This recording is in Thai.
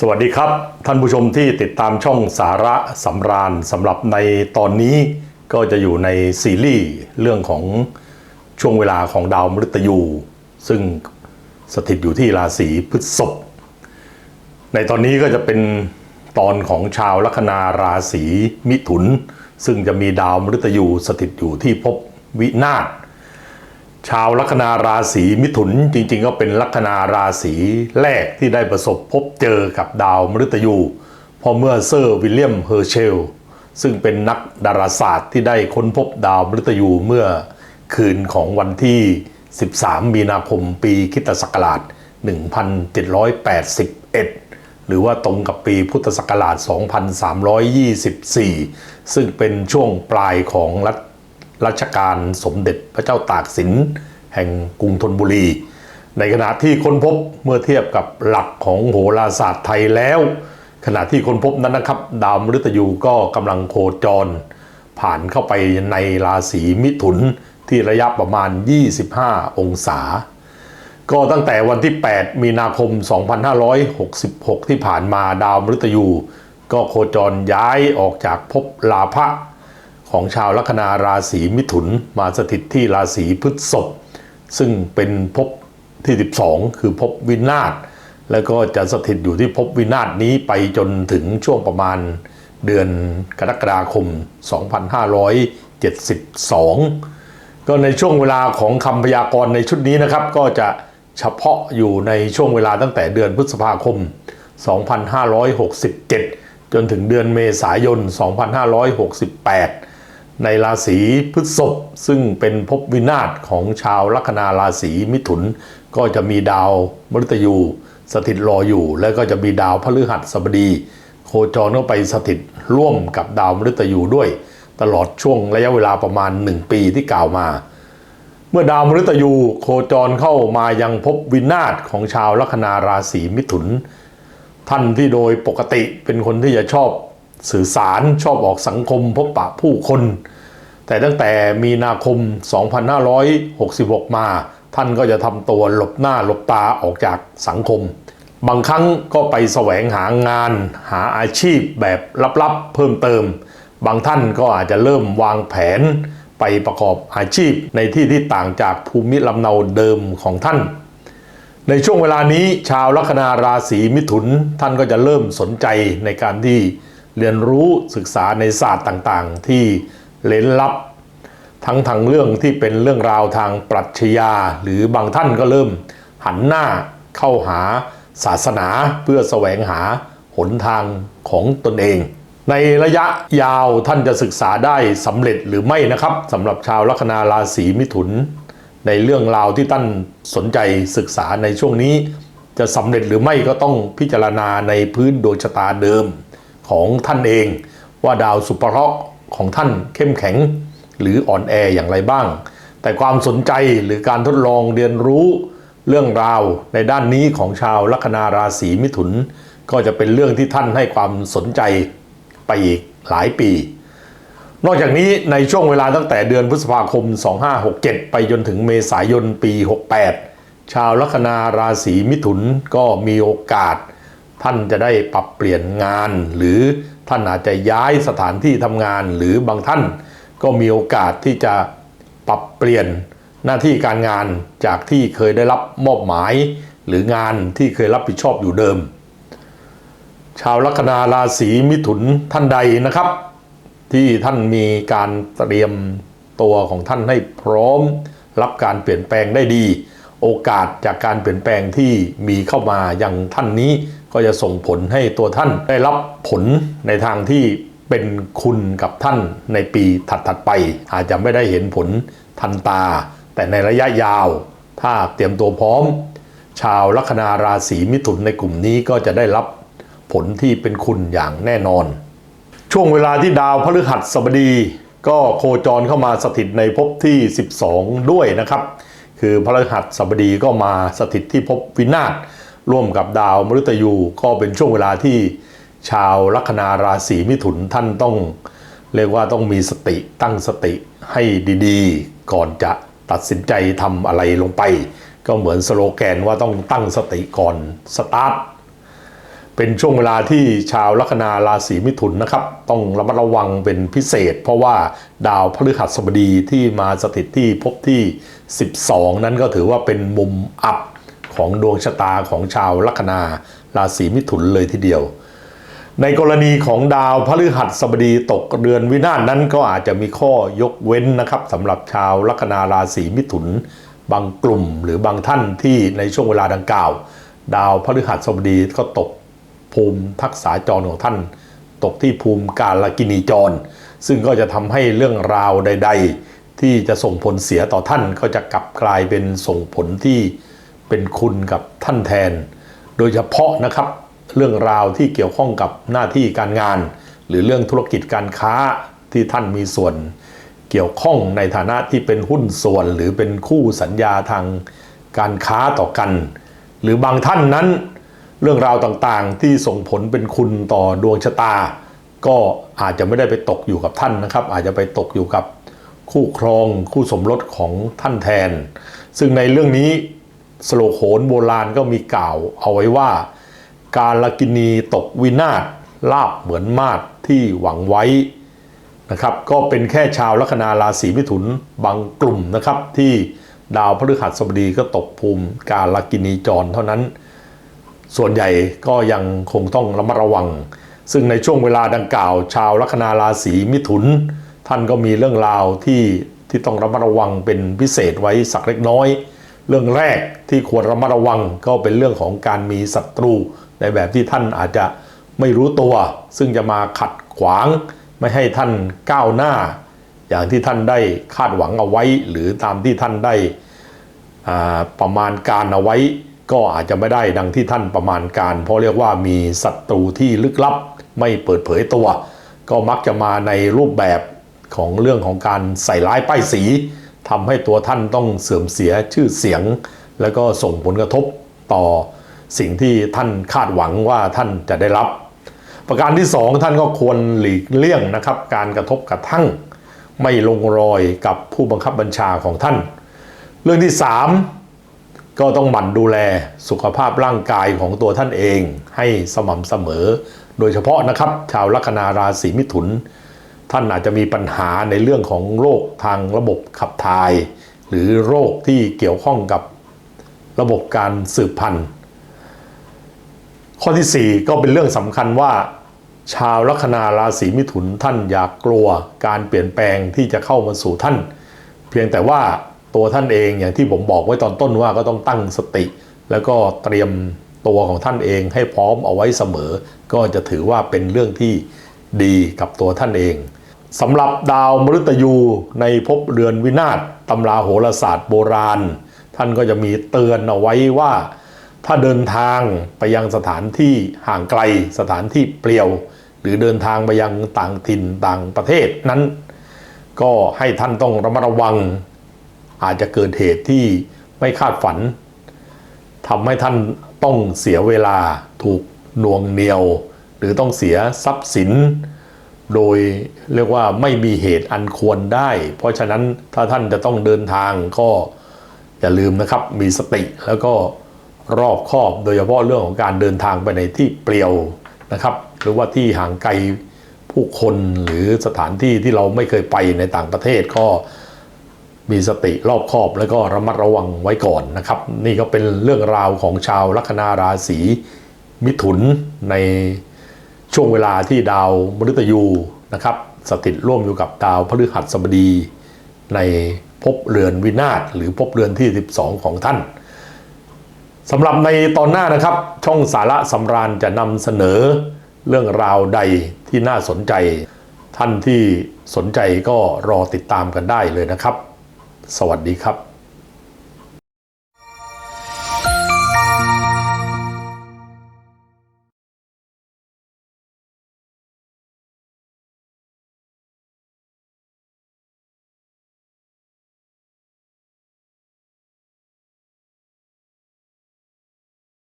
สวัสดีครับ ท่านผู้ชมที่ติดตามช่องสาระสำราญสำหรับในตอนนี้ก็จะอยู่ในซีรีส์เรื่องของช่วงเวลาของดาวมฤตยู ซึ่งสถิตอยู่ที่ราศีพฤษภในตอนนี้ก็จะเป็นตอนของชาวลัคนาราศีมิถุน ซึ่งจะมีดาวมฤตยูสถิตอยู่ที่ภพวินาศ ชาวลัคนาราศีมิถุนจริงๆ ก็เป็นลัคนาราศีแรกที่ได้ประสบพบเจอกับดาวมฤตยูเพอเมื่อเซอร์วิลเลียมเฮอร์เชล ซึ่งเป็นนักดาราศาสตร์ที่ได้ค้นพบดาวมฤตยูเมื่อคืนของวันที่ 13 มีนาคมปีคิตศักราช 1781 หรือว่าตรงกับปีพุทธศักราช 2324 ซึ่งเป็นช่วงปลายของรัช รัชกาลสมเด็จพระเจ้าตากสินแห่งกรุงธนบุรี ในขณะที่ค้นพบเมื่อเทียบกับหลักของโหราศาสตร์ไทยแล้ว ขณะที่ค้นพบนั้นนะครับ ดาวมฤตยูก็กำลังโคจร ผ่านเข้าไปในราศีมิถุนที่ระยะประมาณ 25 องศา ก็ตั้งแต่วันที่ 8 มีนาคม 2566 ที่ผ่านมาดาวมฤตยู ก็โคจรย้ายออกจากภพลาภะ ของชาวลัคนาราศีมิถุนมาสถิตที่ราศีพฤษภซึ่งเป็นภพที่ 12 คือภพวินาศแล้วก็จะสถิตอยู่ที่ภพวินาศนี้ไปจนถึงช่วงประมาณเดือนกรกฎาคม 2572 ก็ในช่วงเวลาของคำพยากรณ์ในชุดนี้นะครับ ก็จะเฉพาะอยู่ในช่วงเวลาตั้งแต่เดือนพฤษภาคม 2567 จนถึงเดือนเมษายน 2568 ในราศีพฤษภซึ่งเป็นภพวินาศของชาวลัคนาราศีมิถุน ก็จะมีดาวมฤตยูสถิตรออยู่ แล้วก็จะมีดาวพฤหัสบดี โคจรเข้าไปสถิตร่วมกับดาวมฤตยูด้วย ตลอดช่วงระยะเวลาประมาณ 1 ปีที่กล่าวมา เมื่อดาวมฤตยูโคจรเข้ามายังภพวินาศของชาวลัคนาราศีมิถุน ท่านที่โดยปกติเป็นคนที่จะชอบสื่อสารชอบออกสังคมพบปะผู้คน แต่ตั้งแต่มีนาคม 2566 มาท่านก็จะทำตัวหลบหน้าหลบตาออกจากสังคม บางครั้งก็ไปแสวงหางาน หาอาชีพแบบลับๆเพิ่มเติม บางท่านก็อาจจะเริ่มวางแผนไปประกอบอาชีพในที่ที่ต่างจากภูมิลำเนาเดิมของท่าน ในช่วงเวลานี้ชาวลัคนาราศีมิถุนท่านก็จะเริ่มสนใจในการที่เรียนรู้ศึกษาในศาสตร์ต่างๆ ที่ เล้นลับ ทั้งทางเรื่องที่เป็นเรื่องราวทางปรัชญาหรือบางท่านก็เริ่ม หันหน้าเข้าหาศาสนาเพื่อแสวงหาหนทางของตนเอง ในระยะยาวท่านจะศึกษาได้สำเร็จหรือไม่นะครับสำหรับชาวลัคนาราศีมิถุน ในเรื่องราวที่ท่านสนใจศึกษาในช่วงนี้ จะสำเร็จหรือไม่ก็ต้องพิจารณาในพื้นดวงชะตาเดิมของท่านเอง ว่าดาวสุภเคราะห์ ของท่านเข้มแข็ง หรืออ่อนแออย่างไรบ้าง แต่ความสนใจหรือการทดลองเรียนรู้เรื่องราวในด้านนี้ของชาวลัคนาราศีมิถุน ก็จะเป็นเรื่องที่ท่านให้ความสนใจไปอีกหลายปี นอกจากนี้ในช่วงเวลาตั้งแต่เดือนพฤษภาคม 2567 ไปจนถึงเมษายนปี 68 ชาวลัคนาราศีมิถุนก็มีโอกาส ท่านจะได้ปรับเปลี่ยนงานหรือ ท่านอาจจะย้ายสถานที่ทำงานหรือบางท่านก็มีโอกาสที่จะปรับเปลี่ยนหน้าที่การงานจากที่เคยได้รับมอบหมาย หรืองานที่เคยรับผิดชอบอยู่เดิม ชาวลัคนาราศีมิถุนท่านใดนะครับ ที่ท่านมีการเตรียมตัวของท่านให้พร้อม รับการเปลี่ยนแปลงได้ดี โอกาสจากการเปลี่ยนแปลงที่มีเข้ามาอย่างท่านนี้ ก็จะส่งผลให้ตัวท่านได้รับผลในทางที่เป็นคุณกับท่านในปีถัดๆไป อาจจะไม่ได้เห็นผลทันตา แต่ในระยะยาว ถ้าเตรียมตัวพร้อม ชาวลัคนาราศีมิถุนในกลุ่มนี้ก็จะได้รับผลที่เป็นคุณอย่างแน่นอน ช่วงเวลาที่ดาวพฤหัสบดี ก็โคจรเข้ามาสถิตในภพที่ 12 ด้วยนะครับ คือพฤหัสบดีก็มาสถิตที่ภพวินาศ ร่วมกับดาวมฤตยูก็เป็นช่วงเวลาที่ชาวลัคนาราศีมิถุนท่านต้อง เรียกว่าต้องมีสติตั้งสติให้ดีๆ ก่อนจะตัดสินใจทำอะไรลงไป ก็เหมือนสโลแกนว่าต้องตั้งสติก่อนสตาร์ทเป็นช่วงเวลาที่ชาวลัคนาราศีมิถุนนะครับ ต้องระมัดระวังเป็นพิเศษ เพราะว่าดาวพฤหัสบดีที่มาสถิตที่ภพที่ 12 นั้นก็ถือว่าเป็นมุมอับ ของดวงชะตาของชาวลัคนาราศีมิถุนเลยทีเดียว ในกรณีของดาวพฤหัสบดีตกเดือนวินาศนั้นก็อาจจะมีข้อยกเว้นนะครับสำหรับชาวลัคนาราศีมิถุน บางกลุ่มหรือบางท่านที่ในช่วงเวลาดังกล่าว ดาวพฤหัสบดีก็ตกภูมิทักษาจรของท่าน ตกที่ภูมิกาลกินีจร ซึ่งก็จะทำให้เรื่องราวใด ๆ ที่จะส่งผลเสียต่อท่านก็จะกลับกลายเป็นส่งผลที่ เป็นคุณกับท่านแทน โดยเฉพาะนะครับเรื่องราวที่เกี่ยวข้องกับหน้าที่การงาน หรือเรื่องธุรกิจการค้าที่ท่านมีส่วน เกี่ยวข้องในฐานะที่เป็นหุ้นส่วน หรือเป็นคู่สัญญาทางการค้าต่อกัน หรือบางท่านนั้น เรื่องราวต่างๆที่ส่งผลเป็นคุณต่อดวงชะตา ก็อาจจะไม่ได้ไปตกอยู่กับท่านนะครับ อาจจะไปตกอยู่กับคู่ครองคู่สมรสของท่านแทน ซึ่งในเรื่องนี้ สโลโหนโบราณก็มีกล่าวเอาไว้ว่า การลกินีตกวินาศลาบเหมือนมาดที่หวังไว้นะครับ ก็เป็นแค่ชาวลัคนาราศีมิถุนบางกลุ่มนะครับ ที่ดาวพฤหัสบดีก็ตกภูมิการลกินีจรเท่านั้น ส่วนใหญ่ก็ยังคงต้องระมัดระวัง ซึ่งในช่วงเวลาดังกล่าว ชาวลัคนาราศีมิถุน ท่านก็มีเรื่องราวที่ที่ต้องระมัดระวังเป็นพิเศษไว้สักเล็กน้อย เรื่องแรกที่ควรระมัดระวังก็เป็นเรื่องของการมีศัตรู ในแบบที่ท่านอาจจะไม่รู้ตัว ซึ่งจะมาขัดขวาง ไม่ให้ท่านก้าวหน้า อย่างที่ท่านได้คาดหวังเอาไว้ หรือตามที่ท่านได้ประมาณการเอาไว้ ก็อาจจะไม่ได้ดังที่ท่านประมาณการ เพราะเรียกว่ามีศัตรูที่ลึกลับ ไม่เปิดเผยตัว ก็มักจะมาในรูปแบบของเรื่องของการใส่ร้ายป้ายสี ทำให้ตัวท่านต้องเสื่อมเสียชื่อเสียง แล้วก็ส่งผลกระทบต่อสิ่งที่ท่านคาดหวังว่าท่านจะได้รับ ประการที่สองท่านก็ควรหลีกเลี่ยงนะครับ การกระทบกระทั่ง ไม่ลงรอยกับผู้บังคับบัญชาของท่าน เรื่องที่สามก็ต้องหมั่นดูแลสุขภาพร่างกายของตัวท่านเองให้สม่ำเสมอ โดยเฉพาะนะครับ ชาวลัคนาราศีมิถุน ท่านอาจจะมีปัญหาในเรื่องของโรคทางระบบขับถ่าย หรือโรคที่เกี่ยวข้องกับระบบการสืบพันธุ์ ข้อที่ 4 ก็เป็นเรื่องสำคัญว่า ชาวลัคนาราศีมิถุนท่านอย่ากกลัวการเปลี่ยนแปลงที่จะเข้ามาสู่ท่าน เพียงแต่ว่าตัวท่านเองอย่างที่ผมบอกไว้ตอนต้นว่าก็ต้องตั้งสติ แล้วก็เตรียมตัวของท่านเองให้พร้อมเอาไว้เสมอ ก็จะถือว่าเป็นเรื่องที่ดีกับตัวท่านเอง สำหรับดาวมฤตยูในภพเรือนวินาศตำราโหราศาสตร์โบราณ ท่านก็จะมีเตือนเอาไว้ว่า ถ้าเดินทางไปยังสถานที่ห่างไกลสถานที่เปลี่ยว หรือเดินทางไปยังต่างถิ่นต่างประเทศนั้น ก็ให้ท่านต้องระมัดระวัง อาจจะเกิดเหตุที่ไม่คาดฝันทำให้ท่านต้องเสียเวลาถูกหน่วงเหนียว หรือต้องเสียทรัพย์สิน โดยเรียกว่าไม่มีเหตุอันควรได้ เพราะฉะนั้นถ้าท่านจะต้องเดินทางก็อย่าลืมนะครับมีสติแล้วก็รอบคอบโดยเฉพาะเรื่องของการเดินทางไปในที่เปลี่ยวนะครับ หรือว่าที่ห่างไกลผู้คนหรือสถานที่ที่เราไม่เคยไปในต่างประเทศก็มีสติรอบคอบแล้วก็ระมัดระวังไว้ก่อนนะครับ นี่ก็เป็นเรื่องราวของชาวลัคนาราศีมิถุนใน ช่วงเวลาที่ดาวมฤตยูนะครับสถิตร่วมอยู่กับดาวพฤหัสบดี ในภพเรือนวินาศหรือภพเรือนที่ 12 ของท่านสำหรับในตอนหน้านะครับ ช่องสาระสำราญจะนำเสนอเรื่องราวใดที่น่าสนใจ ท่านที่สนใจก็รอติดตามกันได้เลยนะครับ สวัสดีครับ